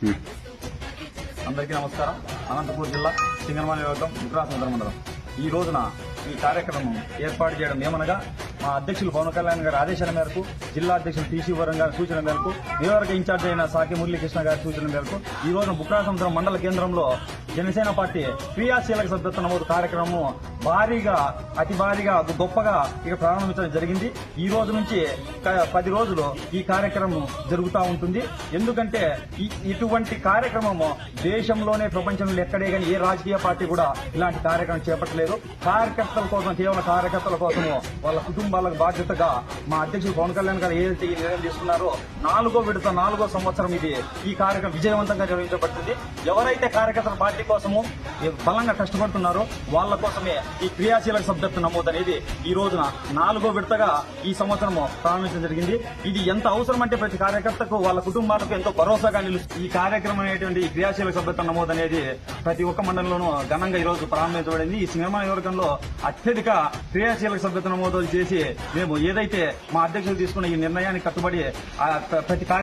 Hmm. అందరికీ నమస్కారం. అనంతపూర్ జిల్లా సింగనమాని వర్గం విక్రాసం మండలం. ఈ రోజున ఈ కార్యక్రమం ఏర్పాటు చేయడం ఏమనగా మా అధ్యక్షులు పవన్ కళ్యాణ్ గారి ఆదేశాల మేరకు జిల్లా అధ్యక్షులు టీసీ వరం గారి సూచన మేరకు నియోజకవర్గ ఇన్ఛార్జ్ అయిన సాకి మురళీకృష్ణ గారి సూచన మేరకు ఈ రోజున బుక్రాసముద్రం మండల కేంద్రంలో జనసేన పార్టీ క్రియాశీలక సభ్యత్వ నమోదు కార్యక్రమం భారీగా అతి భారీగా గొప్పగా ఇక ప్రారంభించడం జరిగింది. ఈ రోజు నుంచి పది రోజులు ఈ కార్యక్రమం జరుగుతూ ఉంటుంది. ఎందుకంటే ఇటువంటి కార్యక్రమము దేశంలోనే ప్రపంచంలో ఎక్కడే కానీ ఏ రాజకీయ పార్టీ కూడా ఇలాంటి కార్యక్రమం చేపట్టలేదు. కార్యకర్తల కోసం కేవలం కార్యకర్తల కోసము వాళ్ళ కుటుంబాలకు బాధ్యతగా మా అధ్యక్షుడు పవన్ కళ్యాణ్ గారు ఏదైతే ఈ నిర్ణయం తీసుకున్నారో నాలుగో విడత నాలుగో సంవత్సరం ఇది ఈ కార్యక్రమం విజయవంతంగా నిర్వహించబడుతుంది. ఎవరైతే కార్యకర్తల పార్టీ కోసము బలంగా కష్టపడుతున్నారో వాళ్ళ కోసమే ఈ క్రియాశీలక సభ్యత్వ నమోదు అనేది ఈ రోజున నాలుగో విడతగా ఈ సంవత్సరము ప్రారంభించడం జరిగింది. ఇది ఎంత అవసరం అంటే ప్రతి కార్యకర్తకు వాళ్ళ కుటుంబాలకు ఎంతో భరోసాగా నిలుస్తుంది ఈ కార్యక్రమం అనేటువంటి ఈ క్రియాశీలక సభ్యత్వ నమోదు అనేది ప్రతి ఒక్క మండలంలోనూ ఘనంగా ఈ రోజు ప్రారంభించబడింది. ఈ సినిమా నియోజకంలో అత్యధిక క్రియాశీలక సభ్యత నమోదు చేసి మేము ఏదైతే మా అధ్యక్షులు తీసుకున్న ఈ నిర్ణయానికి కట్టుబడి ఆ ప్రతి